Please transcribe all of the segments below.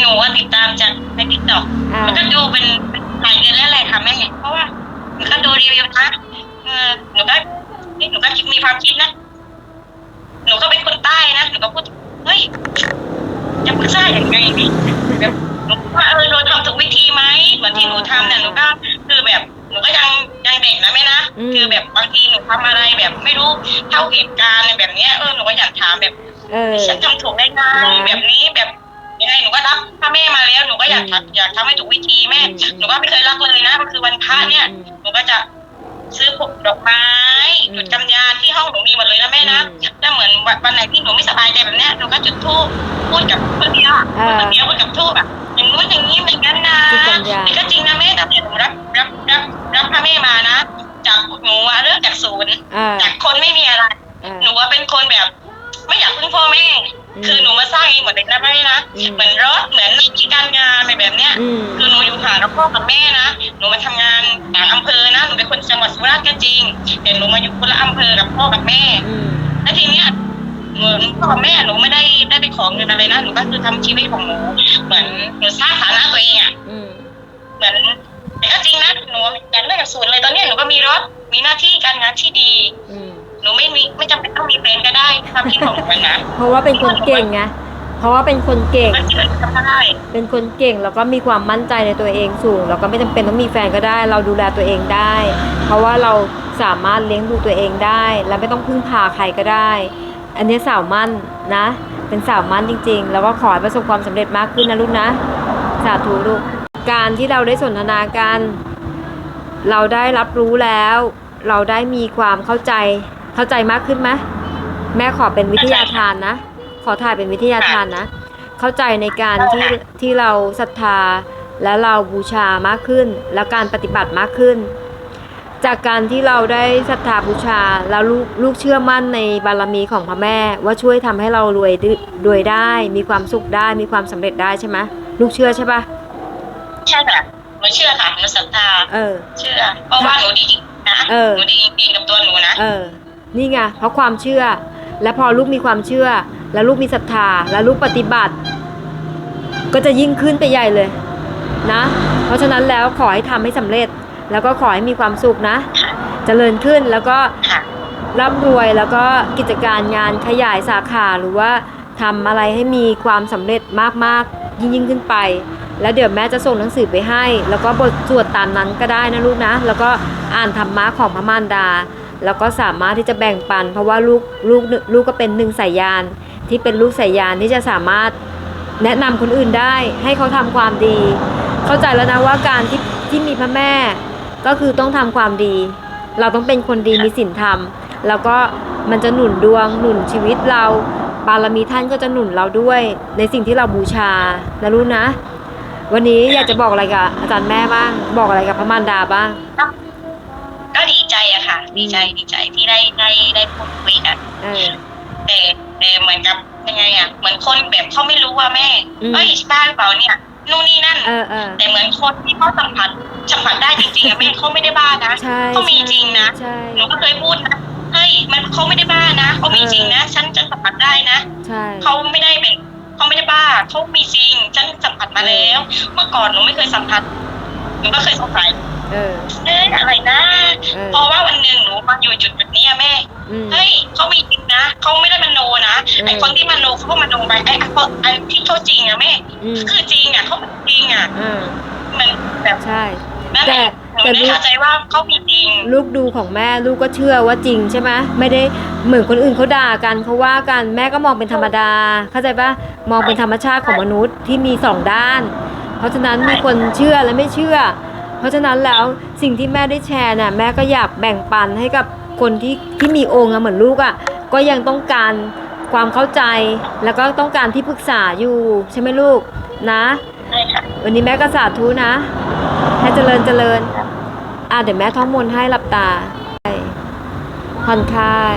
หนูว่าติดตามจากในทิกตอกอ่ามันก็ดูเป็นเป็นหลายเดือนแล้วแหละค่ะแม่เพราะว่าหนูก็ดูรีวิวนะเออหนูก็นี่หนูก็คิดมีความคิดนะหนูก็เป็นคนใต้นะหนูก็พูดเฮ้ยจะพูดใต้ยังไงดีแบบหนูว่าเออเราทำถูกวิธีไหมเหมือนที่หนูทำเนี่ยหนูก็คือแบบหนูก็ยังยังเด็กนะแม่นะอืม คือแบบบางทีหนูทำอะไรแบบไม่รู้เท่าเหตุการณ์แบบเนี้ยเออหนูก็อยากถามแบบ เออ ฉันทำถูกได้ไงนะแบบนี้แบบ ยังไงหนูก็รับพระแม่มาแล้วหนูก็อยากอืมทำอยากทำให้ถูกวิธีแม่อืมหนูก็ไม่เคยรักเลยนะก็คือวันพระเนี่ยอืมหนูก็จะซื้อพวกดอกไม้อืมจุดกำยานที่ห้องหนูมีหมดเลยนะแม่นะอืมถ้าเหมือนวันวันไหนที่หนูไม่สบายใจแบบเนี้ยหนูก็จุดธูปพูดกับคนเดียวอะเออพูดคนเดียวพูดกับธูปแบบอย่างนู้นอย่างนี้อย่างนั้นนะจุดกำยานนี่ก็จริงนะแม่แต่หนูรับรับรับรับพระแม่มานะจากหนูอะเริ่มจากศูนย์อ่าจากคนไม่มีอะไรอ่าหนูว่าเป็นคนแบบ ไม่อยากพึ่งพ่อแม่ อืมคือหนูมาสร้างเองหมดเลยนะแม่นะ อืมเหมือนรถเหมือนหน้าที่การงานอะไรแบบเนี้ย อืม คือหนูอยู่ห่างกับพ่อกับแม่นะ หนูมาทำงานต่างอำเภอนะ หนูเป็นคนจังหวัดสุราษฎร์ก็จริง แต่หนูมาอยู่คนละอำเภอกับพ่อกับแม่ อืม แล้วทีเนี้ยเหมือนพ่อกับแม่หนูไม่ได้ได้ไปขอเงินอะไรนะ หนูก็คือทำชีวิตของหนู เหมือนหนูสร้างฐานะตัวเองอะ อืม เหมือนแต่ก็จริงนะหนูอยากเลิกกับศูนย์เลยตอนเนี้ยหนูก็มีรถมีหน้าที่การงานที่ดี อืมหนู ไม่มีไม่จำเป็นต้องมีแฟนก็ได้ความคิดของหนูนะเพราะว่าเป็นคนเก่งไงเพราะว่าเป็นคนเก่งก็คิดว่าจะทำได้เป็นคนเก่งแล้วก็มีความมั่นใจในตัวเองสูงแล้วก็ไม่จำเป็นต้องมีแฟนก็ได้ เราดูแลตัวเองได้ เพราะว่าเราสามารถเลี้ยงดูตัวเองได้ และไม่ต้องพึ่งพาใครก็ได้ อันนี้สาวมั่นนะ เป็นสาวมั่นจริง ๆ แล้วก็ขอให้ประสบความสำเร็จมากขึ้นนะลูกนะสาธุลูกการที่เราได้สนทนากัน เราได้รับรู้แล้ว เราได้มีความเข้าใจ เข้าใจมากขึ้นไหมแม่ขอเป็นวิทยาทานนะ ขอถ่ายเป็นวิทยาทานนะ เข้าใจในการที่ที่เราศรัทธาและเราบูชามากขึ้น แล้วการปฏิบัติมากขึ้น จากการที่เราได้ศรัทธาบูชาแล้วลูกลูกเชื่อมั่นในบารมีของพระแม่ ว่าช่วยทำให้เรารวยได้รวยได้ มีความสุขได้มีความสำเร็จได้ใช่ไหมลูกเชื่อใช่ปะใช่ค่ะหนูเชื่อค่ะหนูศรัทธาเออ เชื่อเพราะว่าหนูดีจริงๆนะเออหนูดีจริงๆกับตัวหนูนะเออ นี่ไงเพราะความเชื่อ และพอลูกมีความเชื่อ แล้วลูกมีศรัทธา แล้วลูกปฏิบัติ ก็จะยิ่งขึ้นไปใหญ่เลยนะ เพราะฉะนั้นแล้วขอให้ทำให้สำเร็จ แล้วก็ขอให้มีความสุขนะะเจริญขึ้นแล้วก็ร่ำรวยแล้วก็กิจการงานขยายสาขาหรือว่าทำอะไรให้มีความสำเร็จมากๆ ยิ่งยิ่งขึ้นไป แล้วเดี๋ยวแม่จะส่งหนังสือไปให้ แล้วก็บทสวดตามนั้นก็ได้นะลูกนะ แล้วก็อ่านธรรมะของพระมารดา แล้วก็สามารถที่จะแบ่งปัน เพราะว่าลูกลูกลูกก็เป็นหนึ่งสายยาน ที่เป็นลูกสายยานที่จะสามารถแนะนำคนอื่นได้ ให้เขาทำความดี เข้าใจแล้วนะว่าการที่ที่มีพระแม่ก็คือต้องทำความดี เราต้องเป็นคนดีมีศีลธรรม แล้วก็มันจะหนุนดวงหนุนชีวิตเราบารมีท่านก็จะหนุนเราด้วย ในสิ่งที่เราบูชานะรู้นะ วันนี้อยากจะบอกอะไรกับอาจารย์แม่บ้าง บอกอะไรกับพระมารดาบ้างก็ดี ใจอะค่ะ ดีใจดีใจที่ได้ได้ได้พูดคุยกันเออแต่แต่เหมือนกับยังไงอะเหมือนคนแบบเขาไม่รู้ว่าแม่อืมเอ้ยบ้าหรือเปล่าเนี่ยนู่นนี่นั่นเออเออแต่เหมือนคนที่เขาสัมผัสสัมผัสได้จริงๆอะแม่เขาไม่ได้บ้านะใช่เขามีจริงนะใช่หนูก็เคยพูดนะเฮ้ยมันเขาไม่ได้บ้านะเขามีจริงนะฉันฉันสัมผัสได้นะใช่เขาไม่ได้เป็นเขาไม่ได้บ้าเขามีจริงฉันสัมผัสมาแล้ว เมื่อก่อนหนูไม่เคยสัมผัสหนูก็เคยสงสัยเออเอ๊ะอะไรนะเอ มาอยู่จุดจุดนี้อะแม่อืม เฮ้ยเขามีจริงนะเขาไม่ได้มโนนะอืม ไอคนที่มโนเขาก็มโนไปไอไอ้คนไอที่เขาจริงอะแม่อืมคือจริงอะเขาจริงอะอ่ามันแบบใช่ นั่นแหละหนูแต่ได้ลูก เข้าใจว่าเขามีจริง ลูกดูของแม่ลูกก็เชื่อว่าจริงใช่ไหมไม่ได้เหมือนคนอื่นเขาด่ากันเขาว่ากันแม่ก็มองเป็นธรรมดา เข้าใจปะมองเป็นธรรมชาติของมนุษย์ที่มีสองด้าน เพราะฉะนั้นมีคนเชื่อและไม่เชื่อ เพราะฉะนั้นแล้วสิ่งที่แม่ได้แชร์น่ะแม่ก็อยากแบ่งปันให้กับคนที่ที่มีองค์อะเหมือนลูกอะก็ยังต้องการความเข้าใจ แล้วก็ต้องการที่ปรึกษาอยู่ใช่ไหมลูกนะใช่ค่ะวันนี้แม่ก็สาธุนะให้เจริญเจริญอะเดี๋ยวแม่ท่องมนต์ให้หลับตาผ่อนคลาย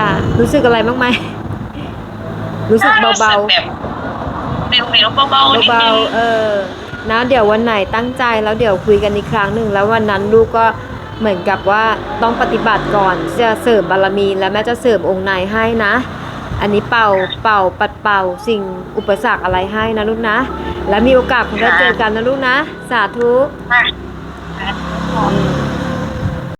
าจุรวาตามริกาสรามริกาปาตามริกาปาริยจุราปาริกามะกลาปาริกาจุรามิกาปาริยตามริกาปาตามริกาปาริยสัมโอมลืมตาลูกลืมตารู้สึกอะไรบ้างไหม รู้สึกเบาๆแบบเร็วๆเบาๆนิดเบานึงๆเออนะเดี๋ยววันไหนตั้งใจแล้วเดี๋ยวคุยกันอีกครั้งหนึ่งแล้ววันนั้นลูกก็เหมือนกับว่าต้องปฏิบัติก่อนจะเสริมบารมี แล้วแม่จะเสริมองค์ในให้นะ อันนี้เป่าเป่าปัดเป่าสิ่งอุปสรรคอะไรให้นะลูกนะ แล้วมีโอกาสคงได้เจอกันนะลูกนะ สาธุค่ะ